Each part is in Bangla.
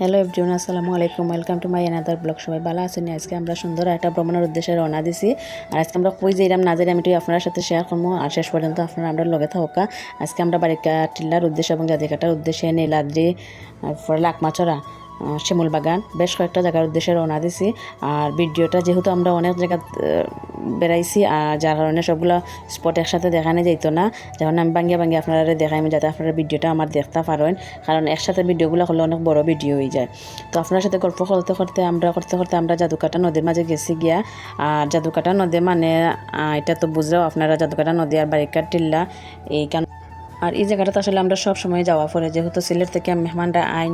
হ্যালো এভরিওন আসসালামু আলাইকুম। Welcome to my another blog সবাই ভালো আছেন? আজকে আমরা সুন্দর একটা ভ্রমণের উদ্দেশ্যে রওনা দিছি। আর আজকে আমরা কই যাইলাম না যাই আমি তুই আপনার সাথে শেয়ার করব। আর শেষ পর্যন্ত আপনারা আমরা লগে থাকা আজকে আমরা বাড়িকা টিল্লার উদ্দেশ্যে এবং জাদিকাটার উদ্দেশ্যে, নীলাদ্রি তারপরে লাকমাচড়া। শিমুল বাগান। বেশ কয়েকটা জায়গার উদ্দেশ্যে রওনা দিছি। আর ভিডিওটা যেহেতু আমরা অনেক জায়গা বেড়াইছি আর যার কারণে সবগুলো স্পট একসাথে দেখানো যেত না। যখন আমি বাঙ্গিয়া বাঙ্গিয়া আপনারা দেখাই যাতে আপনারা ভিডিওটা আমার দেখতে পারেন। কারণ একসাথে ভিডিওগুলো হলে অনেক বড় ভিডিও হয়ে যায়। তো আপনার সাথে গল্প করতে করতে আমরা, করতে করতে আমরা জাদুকাটা নদীর মাঝে গেছি গিয়া। আর জাদুকাটা নদী মানে এটা তো বুঝলেও আপনারা জাদুকাটা নদী আর বারিকার টিল্লা, এই কান আর এই জায়গাটাতে আসলে আমরা সব সময় যাওয়া পরে, যেহেতু সিলেট থেকে মেহমানরা আইন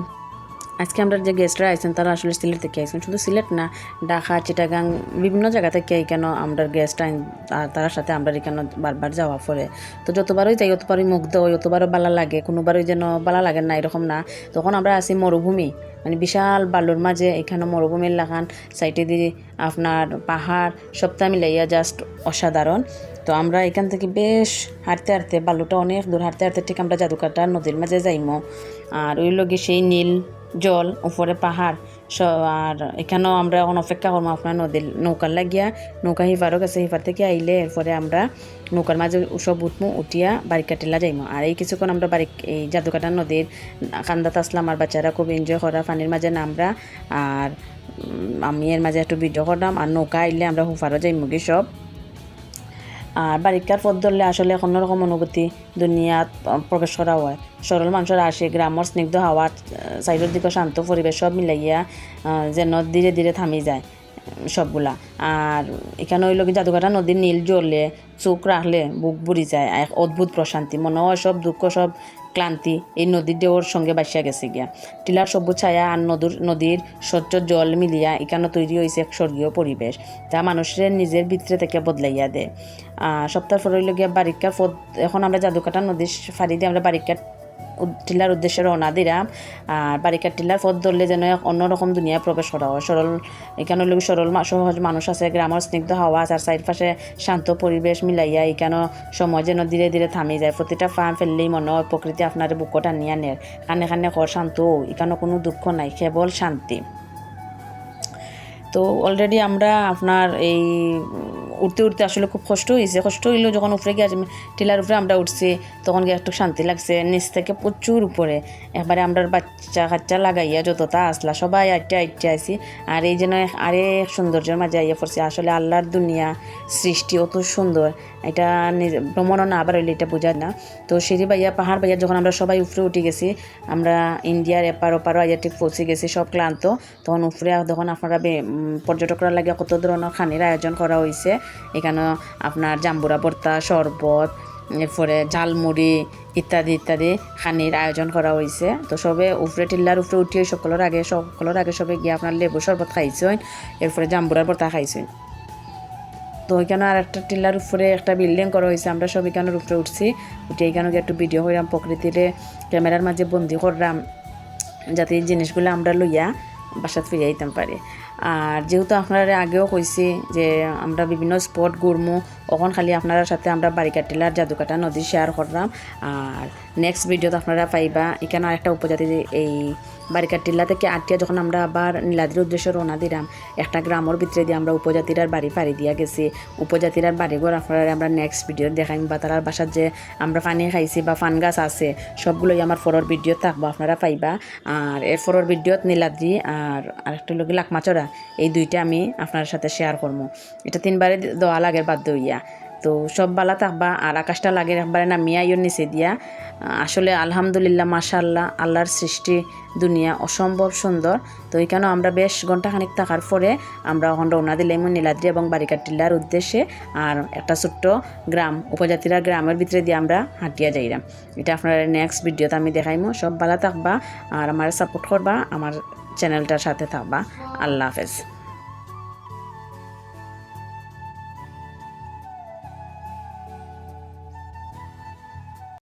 আজকে আমরা যে গেস্টরা আইছেন, তারা আসলে সিলেট থেকে আইছেন? শুধু সিলেট না, ঢাকা, চিটাগাং, বিভিন্ন জায়গা থেকে এখানে আমরা গেস্ট আইন তার সাথে আমরা এখানে বারবার যাওয়া পড়ে তো যতবারই যাই ততবারই মুগ্ধ হই যতবারও বালা লাগে, কোনোবারই যেন বালা লাগে না, এরকম না। তখন আমরা আছি মরুভূমি মানে বিশাল বালুর মাঝে, এখানে মরুভূমির লাগান, সাইডে দিয়ে আপনার পাহাড়, সবটা মিলাইয়া জাস্ট অসাধারণ। তো আমরা এখান থেকে বেশ হাঁটতে হাঁটতে, বালুটা অনেক দূর হাঁটতে হাঁটতে ঠিক আমরা জাদুকাটা নদীর মাঝে যাইমো। আর ওই লগে সেই নীল জল, উপরে পাহাড় আর এখানেও আমরা এখন অপেক্ষা করব আপনার নদীর নৌকার লাগিয়া। নৌকা হিফারও গেছে হিফার থেকে আইলে এরপরে আমরা নৌকার মাঝে সব উঠমু, উঠিয়া বাড়ি কাটিলা যাইমো। আর এই কিছুক্ষণ আমরা বাড়ি এই জাদুকাটা নদীর কান্দাত আসলাম আর বাচ্চারা খুব এনজয় করা পানির মাঝে নামরা। আর আমি এর মাঝে একটু ভিডিও করলাম, আর নৌকা আইলে আমরা হুফারও যাইমুগি সব। আর বারিকার পথ ধরলে আসলে অন্যরকম অনুভূতি দুনিয়াত প্রবেশ করা হয়। সরল মানুষের আসে, গ্রামের স্নিগ্ধ হাওয়া সাইডের দিকে শান্ত পরিবেশ সব মিলাইয়া যেন ধীরে ধীরে থামি যায়। সবগুলা। আর এখানে হইল কি জাদুঘাটা নদীর নীল জ্বলে চোখ রাখলে বুক বুড়ি যায়, এক অদ্ভুত প্রশান্তি। মনে হয় সব দুঃখ, সব ক্লান্তি এই নদীর দেওয়ার সঙ্গে বাসিয়া গেছে গিয়া। টিলার সবুজ ছায়া আর নদীর নদীর স্বচ্ছ জল মিলিয়া এখানে তৈরি হয়েছে এক স্বর্গীয় পরিবেশ তা মানুষের নিজের ভিতরে থেকে বদলাইয়া দেয়। সপ্তাহ পর গিয়া বারিকার পথ এখন আমরা জাদুকাটা নদীর ফাড়ি দিয়ে আমরা বারিকার টিলার উদ্দেশ্যে রওনা দিলাম। আর বারিকার টিলার পথ ধরলে যেন এক অন্যরকম দুনিয়ায় প্রবেশ করা হয়। সরল, এখানে লোক সরল সহজ মানুষ আছে, গ্রামের স্নিগ্ধ হাওয়া আর সাইড পাশে শান্ত পরিবেশ মিলাইয়া এখানে সময় যেন ধীরে ধীরে থামি যায়। প্রতিটা ফা ফেললেই মনে হয় প্রকৃতি আপনার বুকটা টানিয়া নেয়। কানে কানে কর শান্ত এখানে কোনো দুঃখ নাই, কেবল শান্তি। তো অলরেডি আমরা আপনার এই উঠতে উঠতে আসলে খুব কষ্ট হয়েছে কষ্ট হইলেও যখন উপরে গিয়ে টিলার উপরে আমরা উঠছি, তখন গিয়ে একটু শান্তি লাগছে। নিচ থেকে প্রচুর উপরে। একবারে আমরা বাচ্চা কাচ্চা লাগাইয়া যতটা আসলা, সবাই আটটা আটটা আইছি। আর এই যেন আরেক সৌন্দর্যের মাঝে আইয়া পড়ছে। আসলে আল্লাহর দুনিয়া, সৃষ্টি অত সুন্দর। এটা ভ্রমণও না আবার হইলে এটা বোঝা না। তো সিঁড়ি বাইয়া, পাহাড় বাইয়া যখন আমরা সবাই উপরে উঠে গেছি, আমরা ইন্ডিয়ার এপার ওপারও আইয়া ঠিক পৌঁছে গেছি, সব ক্লান্ত। তখন উপরে তখন আপনারা পর্যটকরা লাগে কত ধরনের খানির আয়োজন করা হয়েছে এখানে আপনার জাম্বুরা ভর্তা, শরবত, এরপরে ঝালমুড়ি ইত্যাদি ইত্যাদি খানির আয়োজন করা হয়েছে তো সবে উপরে টিল্লার উপরে উঠিয়ে সকলের আগে সকলের আগে সবে গিয়ে আপনার লেবু শরবত খাইছেন, এরপরে জাম্বুরার ভর্তা খাইছেন। তো ওইখানে আর একটা টিল্লার উপরে একটা বিল্ডিং করা হয়েছে আমরা সব এখানের উপরে উঠছি। উঠে এখানে গিয়ে একটু ভিডিও করলাম প্রকৃতির ক্যামেরার মাঝে বন্দি করলাম যাতে এই জিনিসগুলো আমরা লইয়া বাসাত ফিরে আইতাম পারি। আর যেহেতু আপনারা আগেও কইছি যে আমরা বিভিন্ন স্পট ঘুরমু, ওখন খালি আপনার সাথে আমরা বারিকাটিলার জাদুকাটা নদী শেয়ার করলাম। আর নেক্সট ভিডিওতে আপনারা পাইবা, এখানে আরেকটা উপজাতি এই বারিকাটিলা থেকে আটিয়া যখন আমরা আবার নীলাদ্রির উদ্দেশ্যে রওনা দিলাম, একটা গ্রামের ভিতরে দিয়ে আমরা উপজাতিরার বাড়ি পাড়ি দিয়া গেছি। উপজাতিরার বাড়িঘর আপনারা আমরা নেক্সট ভিডিও দেখাইম বা তারার বাসার যে আমরা পানি খাইছি বা ফান গাছ আছে, সবগুলোই আমার ফরর ভিডিও থাকব, আপনারা পাইবা। আর এর ফরর ভিডিওত নীলাদ্রি আর আরেকটা লোক লাকমাচড়া এই দুইটা আমি আপনার সাথে শেয়ার করব এটা তিনবারে দেওয়া লাগে বাধ্য হইয়া। তো সব বালা থাকবা আর আকাশটা লাগে একবারে না মিয়াইয়ের নিচে দিয়া। আসলে আলহামদুলিল্লাহ মাশাল্লাহ আল্লাহর সৃষ্টি দুনিয়া অসম্ভব সুন্দর। তো এখানেও আমরা বেশ ঘন্টাখানিক থাকার পরে আমরা এখন রওনা দিলাম নীলাদ্রি এবং বারিকার টিল্লার উদ্দেশ্যে। আর একটা ছোট্ট গ্রাম, উপজাতিরা গ্রামের ভিতরে দিয়ে আমরা হাঁটিয়া যাইলাম এটা আপনার নেক্সট ভিডিওতে আমি দেখাইমো। সব বালা থাকবা আর আমার সাপোর্ট করবা, আমার চ্যানেলটার সাথে থাকবা। আল্লাহ হাফেজ।